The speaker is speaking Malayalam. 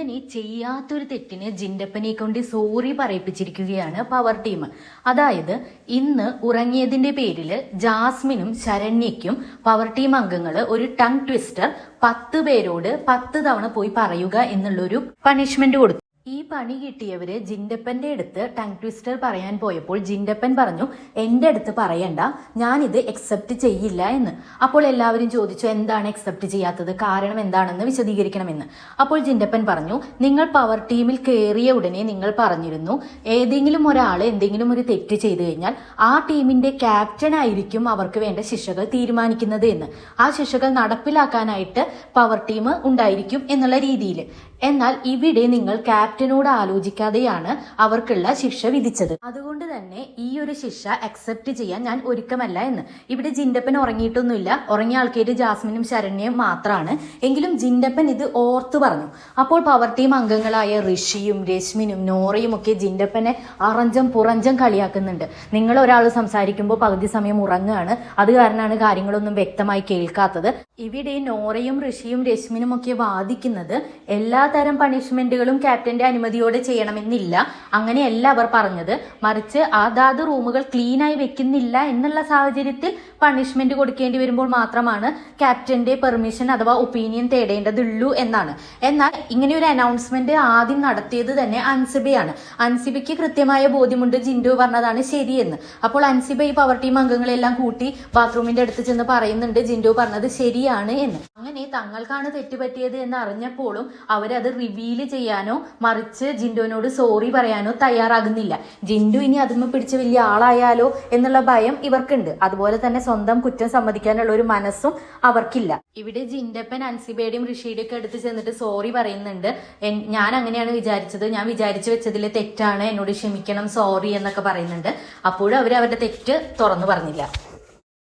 അങ്ങനെ ചെയ്യാത്തൊരു തെറ്റിന് ജിൻഡപ്പനെ കൊണ്ട് സോറി പറയിപ്പിച്ചിരിക്കുകയാണ് പവർ ടീം അതായത് ഇന്ന് ഉറങ്ങിയതിന്റെ പേരിൽ ജാസ്മിനും ശരണ്യയ്ക്കും പവർ ടീം അംഗങ്ങൾ ഒരു ടങ് ട്വിസ്റ്റർ പത്ത് പേരോട് പത്ത് തവണ പോയി പറയുക എന്നുള്ളൊരു പണിഷ്മെന്റ് കൊടുത്തു. ഈ പണി കിട്ടിയവര് ജിൻഡപ്പന്റെ അടുത്ത് ടങ് ട്വിസ്റ്റർ പറയാൻ പോയപ്പോൾ ജിൻഡപ്പൻ പറഞ്ഞു എന്റെ അടുത്ത് പറയണ്ട ഞാനിത് എക്സെപ്റ്റ് ചെയ്യില്ല എന്ന്. അപ്പോൾ എല്ലാവരും ചോദിച്ചു എന്താണ് എക്സെപ്റ്റ് ചെയ്യാത്തത്? കാരണം എന്താണെന്ന് വിശദീകരിക്കണമെന്ന്. അപ്പോൾ ജിൻഡപ്പൻ പറഞ്ഞു നിങ്ങൾ പവർ ടീമിൽ കയറിയ ഉടനെ നിങ്ങൾ പറഞ്ഞിരുന്നു ഏതെങ്കിലും ഒരാൾ എന്തെങ്കിലും ഒരു തെറ്റ് ചെയ്തു കഴിഞ്ഞാൽ ആ ടീമിന്റെ ക്യാപ്റ്റൻ ആയിരിക്കും അവർക്ക് വേണ്ട ശിക്ഷകൾ തീരുമാനിക്കുന്നത് എന്ന്. ആ ശിക്ഷകൾ നടപ്പിലാക്കാനായിട്ട് പവർ ടീം ഉണ്ടായിരിക്കും എന്നുള്ള രീതിയിൽ. എന്നാൽ ഇവിടെ നിങ്ങൾ ക്യാപ്റ്റനോട് ആലോചിക്കാതെയാണ് അവർക്കുള്ള ശിക്ഷ വിധിച്ചത്. അതുകൊണ്ട് തന്നെ ഈ ഒരു ശിക്ഷ അക്സെപ്റ്റ് ചെയ്യാൻ ഞാൻ ഒരുക്കമല്ല എന്ന്. ഇവിടെ ജിൻഡപ്പൻ ഉറങ്ങിയിട്ടൊന്നുമില്ല. ഉറങ്ങിയ ആൾക്കാര് ജാസ്മിനും ശരണ്യയും മാത്രമാണ് എങ്കിലും ജിൻഡപ്പൻ ഇത് ഓർത്തു പറഞ്ഞു. അപ്പോൾ പവർ ടീം അംഗങ്ങളായ ഋഷിയും രശ്മിനും നോറയും ഒക്കെ ജിൻഡപ്പനെ അറഞ്ചം പുറഞ്ചം കളിയാക്കുന്നുണ്ട്. നിങ്ങൾ ഒരാൾ സംസാരിക്കുമ്പോൾ പകുതി സമയം ഉറങ്ങുകയാണ്. അത് കാരണമാണ് കാര്യങ്ങളൊന്നും വ്യക്തമായി കേൾക്കാത്തത്. ഇവിടെ നോറയും ഋഷിയും രശ്മിനും ഒക്കെ വാദിക്കുന്നത് എല്ലാ തരം പണിഷ്മെന്റുകളും ക്യാപ്റ്റന്റെ അനുമതിയോടെ ചെയ്യണമെന്നില്ല. അങ്ങനെയല്ല അവർ പറഞ്ഞത്. മറിച്ച് അതാത് റൂമുകൾ ക്ലീൻ ആയി വെക്കുന്നില്ല എന്നുള്ള സാഹചര്യത്തിൽ പണിഷ്മെന്റ് കൊടുക്കേണ്ടി വരുമ്പോൾ മാത്രമാണ് ക്യാപ്റ്റന്റെ പെർമിഷൻ അഥവാ ഒപ്പീനിയൻ തേടേണ്ടതുള്ളൂ എന്നാണ്. എന്നാൽ ഇങ്ങനെ ഒരു അനൗൺസ്മെന്റ് ആദ്യം നടത്തിയത് തന്നെ അൻസിബയാണ്. അൻസിബയ്ക്ക് കൃത്യമായ ബോധ്യമുണ്ട് ജിൻഡു പറഞ്ഞതാണ് ശരിയെന്ന്. അപ്പോൾ അൻസിബ ഈ പവർ ടീം അംഗങ്ങളെല്ലാം കൂട്ടി ബാത്റൂമിന്റെ അടുത്ത് ചെന്ന് പറയുന്നുണ്ട് ജിൻഡു പറഞ്ഞത് ശരിയാണ് എന്ന്. അങ്ങനെ തങ്ങൾക്കാണ് തെറ്റുപറ്റിയത് എന്ന് അറിഞ്ഞപ്പോഴും അവരത് റിവീൽ ചെയ്യാനോ മറിച്ച് ജിൻഡുവിനോട് സോറി പറയാനോ തയ്യാറാകുന്നില്ല. ജിൻഡു ഇനി അതിന്മ പിടിച്ച് വലിയ ആളായാലോ എന്നുള്ള ഭയം ഇവർക്കുണ്ട്. അതുപോലെ തന്നെ സ്വന്തം കുറ്റം സമ്മതിക്കാനുള്ള ഒരു മനസ്സും അവർക്കില്ല. ഇവിടെ ജിൻഡപ്പൻ അൻസിബയുടെയും ഋഷിയുടെ ഒക്കെ അടുത്ത് ചെന്നിട്ട് സോറി പറയുന്നുണ്ട്. ഞാൻ അങ്ങനെയാണ് വിചാരിച്ചത്. ഞാൻ വിചാരിച്ചു വെച്ചതിൽ തെറ്റാണ്. എന്നോട് ക്ഷമിക്കണം സോറി എന്നൊക്കെ പറയുന്നുണ്ട്. അപ്പോഴും അവർ അവരുടെ തെറ്റ് തുറന്നു പറഞ്ഞില്ല.